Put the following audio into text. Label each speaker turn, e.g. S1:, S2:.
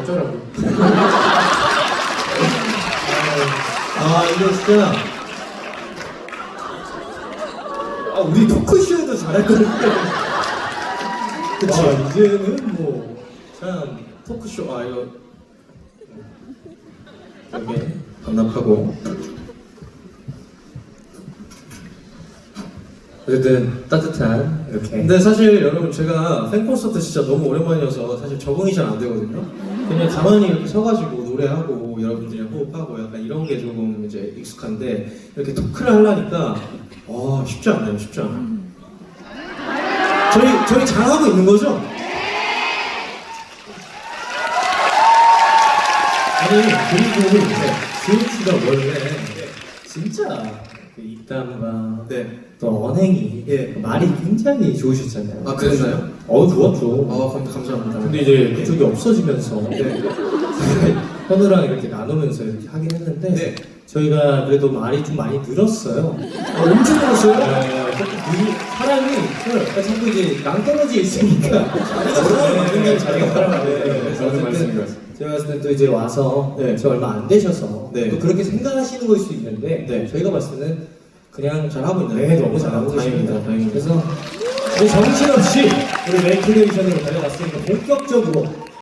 S1: 어쩌라고.
S2: 아 이거 진짜. 아 우리 토크쇼도 잘할 거니까 그쵸 아, 이제는 뭐참 토크쇼 아 이거. 이렇게 반납하고. 어쨌든 따뜻한 이렇게. 근데 사실 여러분 제가 팬 콘서트 진짜 너무 오랜만이어서 사실 적응이 잘 안 되거든요 그냥 가만히 이렇게 서가지고 노래하고 여러분들이랑 호흡하고 약간 이런 게 조금 이제 익숙한데 이렇게 토크를 하려니까 와 쉽지 않네요 쉽지 않아 저희 저희 잘하고 있는 거죠? 아니 그리고 지훈 씨가 원래 진짜 그 입담과
S1: 네.
S2: 또 언행이
S1: 예.
S2: 말이 굉장히 좋으셨잖아요.
S1: 아, 그랬나요?
S2: 어 좋았죠.
S1: 아 감, 감사합니다.
S2: 근데 이제 그쪽이 없어지면서 현우랑 이렇게 나누면서 이렇게 하긴 했는데
S1: 네.
S2: 저희가 그래도 말이 좀 많이 늘었어요.
S1: 아, 엄청 늘었어요?
S2: 네, 자꾸 그 사람이 그러니까 자꾸 이제 낭떠러지에 있으니까 뭐라고 만든 게 자기가 하라고 네, 그래서
S1: 맞는
S2: 어쨌든. 제가 봤을 때 또 이제 와서
S1: 네.
S2: 저 얼마 안 되셔서
S1: 네.
S2: 또 그렇게 생각하시는 걸 수도 있는데
S1: 네.
S2: 저희가 봤을 때는 그냥 잘하고 있는데
S1: 네,
S2: 너무 잘하고 계십니다.
S1: 다행입니다.
S2: 그래서 우리 정신없이 우리 메이크레이션으로 달려갔으니까 본격적으로